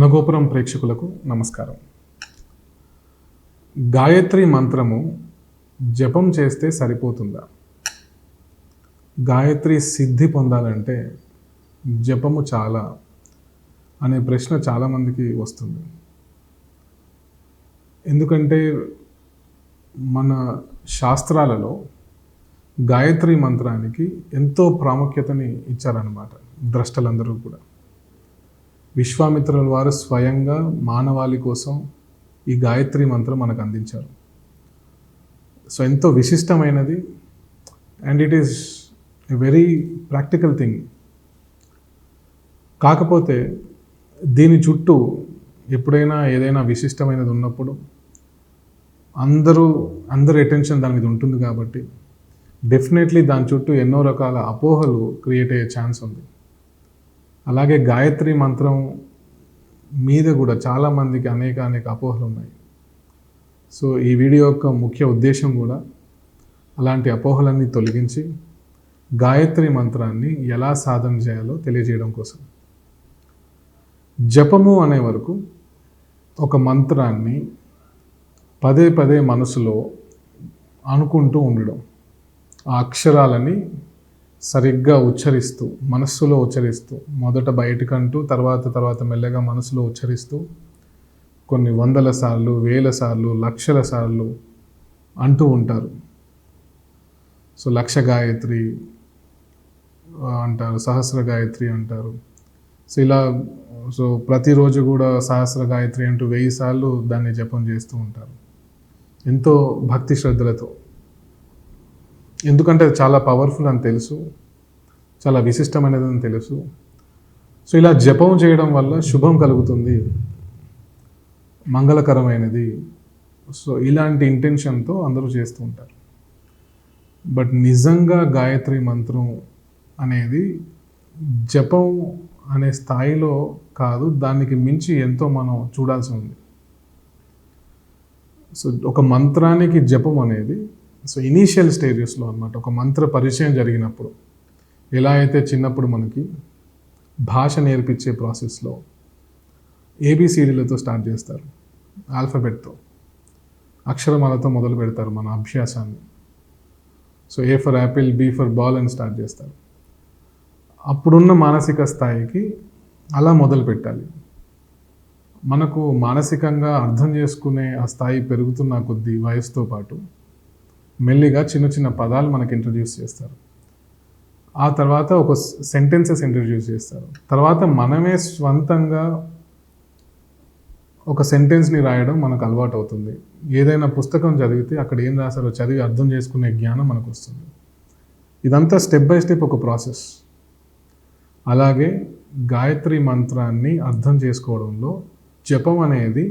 మనగోపురం ప్రేక్షకులకు నమస్కారం. గాయత్రి మంత్రము జపం చేస్తే సరిపోతుందా? గాయత్రి సిద్ధి పొందాలంటే జపము చాలా అనే ప్రశ్న చాలామందికి వస్తుంది. ఎందుకంటే మన శాస్త్రాలలో గాయత్రి మంత్రానికి ఎంతో ప్రాముఖ్యతని ఇచ్చారనమాట ద్రష్టలందరూ కూడా. విశ్వామిత్రుల వారు స్వయంగా మానవాళి కోసం ఈ గాయత్రి మంత్రం మనకు అందించారు. సో ఎంతో విశిష్టమైనది. And it is a very practical thing కాకపోతే దీని చుట్టూ ఎప్పుడైనా ఏదైనా విశిష్టమైనది ఉన్నప్పుడు అందరూ అందరి అటెన్షన్ దాని మీద ఉంటుంది కాబట్టి డెఫినెట్లీ దాని చుట్టూ ఎన్నో రకాల అపోహలు క్రియేట్ అయ్యే ఛాన్స్ ఉంది. అలాగే గాయత్రి మంత్రం మీద కూడా చాలామందికి అనేక అనేక అపోహలు ఉన్నాయి. సో ఈ వీడియో యొక్క ముఖ్య ఉద్దేశం కూడా అలాంటి అపోహలన్నీ తొలగించి గాయత్రి మంత్రాన్ని ఎలా సాధన చేయాలో తెలియజేయడం కోసం. జపము అనే వరకు ఒక మంత్రాన్ని పదే పదే మనసులో అనుకుంటూ ఉండడం ఆ అక్షరాలని సరిగ్గా ఉచ్చరిస్తూ మనస్సులో ఉచ్చరిస్తూ మొదట బయటకంటూ తర్వాత తర్వాత మెల్లగా మనసులో ఉచ్చరిస్తూ కొన్ని వందల సార్లు వేల సార్లు లక్షల సార్లు అంటూ ఉంటారు. సో లక్ష గాయత్రి అంటారు సహస్ర గాయత్రి అంటారు. సో ఇలా సో ప్రతిరోజు కూడా సహస్ర గాయత్రి అంటూ వెయ్యి సార్లు దాన్ని జపం చేస్తూ ఉంటారు. ఎంతో భక్తి శ్రద్ధలతో. ఎందుకంటే అది చాలా పవర్ఫుల్ అని తెలుసు. చాలా విశిష్టమైనది అని తెలుసు. సో ఇలా జపం చేయడం వల్ల శుభం కలుగుతుంది. మంగళకరమైనది. సో ఇలాంటి ఇంటెన్షన్తో అందరూ చేస్తూ ఉంటారు. బట్ నిజంగా గాయత్రి మంత్రం అనేది జపం అనే స్థాయిలో కాదు దానికి మించి ఎంతో మనం చూడాల్సి ఉంది. సో ఒక మంత్రానికి జపం అనేది సో ఇనీషియల్ స్టేజెస్లో అన్నమాట ఒక మంత్ర పరిచయం జరిగినప్పుడు ఎలా అయితే చిన్నప్పుడు మనకి భాష నేర్పించే ప్రాసెస్లో ఏబిసిడీలతో స్టార్ట్ చేస్తారు ఆల్ఫబెట్తో అక్షరమాలతో మొదలు పెడతారు మన అభ్యాసాన్ని. So A for apple B for ball అని స్టార్ట్ చేస్తారు. అప్పుడున్న మానసిక స్థాయికి అలా మొదలు పెట్టాలి. మనకు మానసికంగా అర్థం చేసుకునే ఆ స్థాయి పెరుగుతున్న కొద్దీ వయసుతో పాటు మెల్లిగా చిన్న చిన్న పదాలు మనకి ఇంట్రడ్యూస్ చేస్తారు. ఆ తర్వాత ఒక సెంటెన్సెస్ ఇంట్రడ్యూస్ చేస్తారు. తర్వాత మనమే స్వంతంగా ఒక సెంటెన్స్ని రాయడం మనకు అలవాటు అవుతుంది ఏదైనా పుస్తకం చదివితే అక్కడ ఏం రాశారో చదివి అర్థం చేసుకునే జ్ఞానం మనకు వస్తుంది ఇదంతా స్టెప్ బై స్టెప్ ఒక ప్రాసెస్ అలాగే గాయత్రి మంత్రాన్ని అర్థం చేసుకోవడంలో జపం అనేది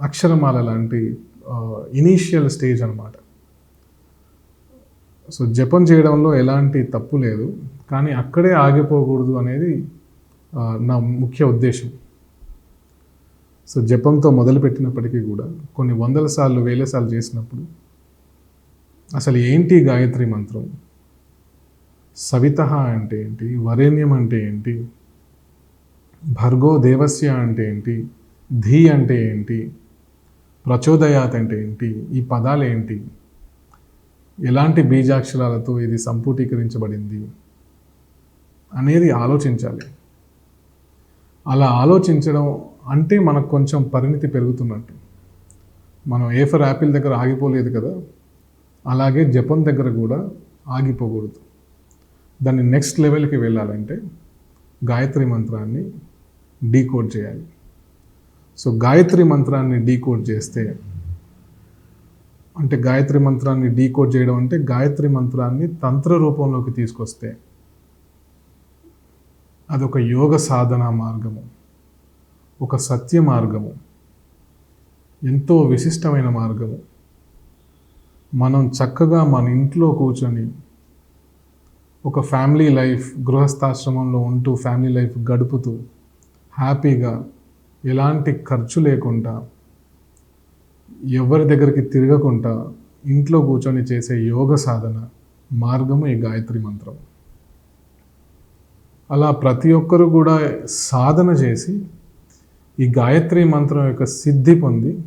అక్షరమాల లాంటి ఇనీషియల్ స్టేజ్ అనమాట సో జపం చేయడంలో ఎలాంటి తప్పు లేదు కానీ అక్కడే ఆగిపోకూడదు అనేది నా ముఖ్య ఉద్దేశం. సో జపంతో మొదలుపెట్టినప్పటికీ కూడా కొన్ని వందల సార్లు వేల సార్లు చేసినప్పుడు అసలు ఏంటి గాయత్రి మంత్రం? సవిత అంటే ఏంటి? వరేణ్యం అంటే ఏంటి? భర్గో దేవస్య అంటే ఏంటి? ధీ అంటే ఏంటి? ప్రచోదయాత్ అంటే ఏంటి? ఈ పదాలు ఏంటి? ఎలాంటి బీజాక్షరాలతో ఇది సంపుటీకరించబడింది అనేది ఆలోచించాలి. అలా ఆలోచించడం అంటే మనకు కొంచెం పరిణితి పెరుగుతున్నట్టు. మనం ఏ ఫర్ యాపిల్ దగ్గర ఆగిపోలేదు కదా అలాగే జపన్ దగ్గర కూడా ఆగిపోకూడదు. దాన్ని నెక్స్ట్ లెవెల్కి వెళ్ళాలంటే గాయత్రి మంత్రాన్ని డీకోడ్ చేయాలి. సో గాయత్రి మంత్రాన్ని డీకోడ్ చేస్తే అంటే గాయత్రి మంత్రాన్ని డీకోడ్ చేయడం అంటే గాయత్రి మంత్రాన్ని తంత్ర రూపంలోకి తీసుకొస్తే అదొక యోగ సాధన మార్గము ఒక సత్య మార్గము ఎంతో విశిష్టమైన మార్గము. మనం చక్కగా మన ఇంట్లో కూర్చొని ఒక ఫ్యామిలీ లైఫ్ గృహస్థాశ్రమంలో ఉంటూ ఫ్యామిలీ లైఫ్ గడుపుతూ హ్యాపీగా ఎలాంటి ఖర్చు లేకుండా ఎవరి దగ్గరికి తిరగకుండా ఇంట్లో కూర్చొని చేసే యోగ సాధన మార్గము ఈ గాయత్రి మంత్రం. అలా ప్రతి ఒక్కరూ కూడా సాధన చేసి ఈ గాయత్రి మంత్రం యొక్క సిద్ధి పొంది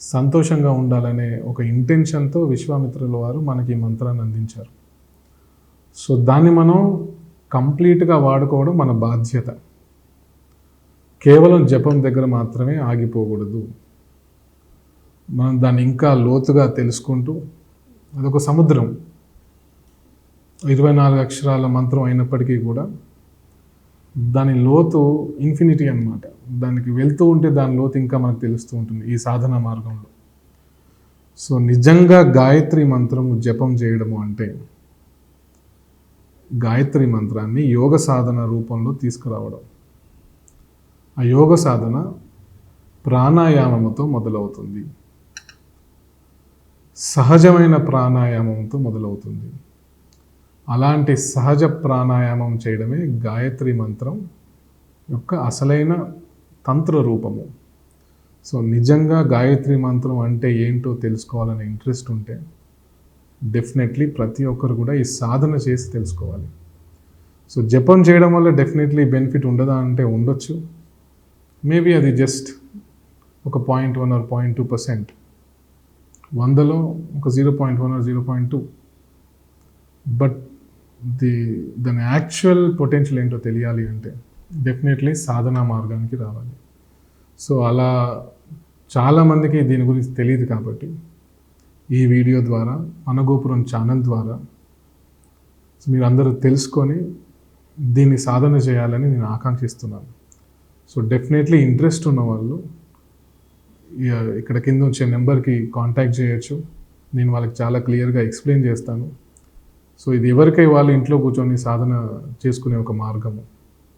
సంతోషంగా ఉండాలనే ఒక ఇంటెన్షన్తో విశ్వామిత్రుల వారు మనకి ఈ మంత్రాన్ని అందించారు. సో దాన్ని మనం కంప్లీట్గా వాడుకోవడం మన బాధ్యత. కేవలం జపం దగ్గర మాత్రమే ఆగిపోకూడదు. మనం దాన్ని ఇంకా లోతుగా తెలుసుకుంటూ అదొక సముద్రం. ఇరవై నాలుగు అక్షరాల మంత్రం అయినప్పటికీ కూడా దాని లోతు ఇన్ఫినిటీ అనమాట దానికి వెళ్తూ ఉంటే దాని లోతు ఇంకా మనకు తెలుస్తూ ఉంటుంది ఈ సాధన మార్గంలో. సో నిజంగా గాయత్రి మంత్రం జపం చేయడము అంటే గాయత్రి మంత్రాన్ని యోగ సాధన రూపంలో తీసుకురావడం. ఆ యోగ సాధన ప్రాణాయామముతో మొదలవుతుంది. సహజమైన ప్రాణాయామంతో మొదలవుతుంది. అలాంటి సహజ ప్రాణాయామం చేయడమే గాయత్రి మంత్రం యొక్క అసలైన తంత్ర రూపము. సో నిజంగా గాయత్రి మంత్రం అంటే ఏంటో తెలుసుకోవాలనే ఇంట్రెస్ట్ ఉంటే డెఫినెట్లీ ప్రతి ఒక్కరు కూడా ఈ సాధన చేసి తెలుసుకోవాలి. సో జపం చేయడం వల్ల డెఫినెట్లీ బెనిఫిట్ ఉండదా అంటే ఉండొచ్చు. మేబీ అది జస్ట్ ఒక point one or point two percent వందలో ఒక zero point one or zero point two. But the దాని యాక్చువల్ పొటెన్షియల్ ఏంటో తెలియాలి అంటే డెఫినెట్లీ సాధనా మార్గానికి రావాలి. సో అలా చాలామందికి దీని గురించి తెలియదు కాబట్టి ఈ వీడియో ద్వారా అనగోపురం ఛానల్ ద్వారా మీరు అందరూ తెలుసుకొని దీన్ని సాధన చేయాలని నేను ఆకాంక్షిస్తున్నాను. సో డెఫినెట్లీ ఇంట్రెస్ట్ ఉన్న వాళ్ళు ఇక్కడ కింద వచ్చే నెంబర్కి కాంటాక్ట్ చేయొచ్చు. నేను వాళ్ళకి చాలా క్లియర్గా ఎక్స్ప్లెయిన్ చేస్తాను. సో ఇది ఎవరికై వాళ్ళు ఇంట్లో కూర్చొని సాధన చేసుకునే ఒక మార్గము.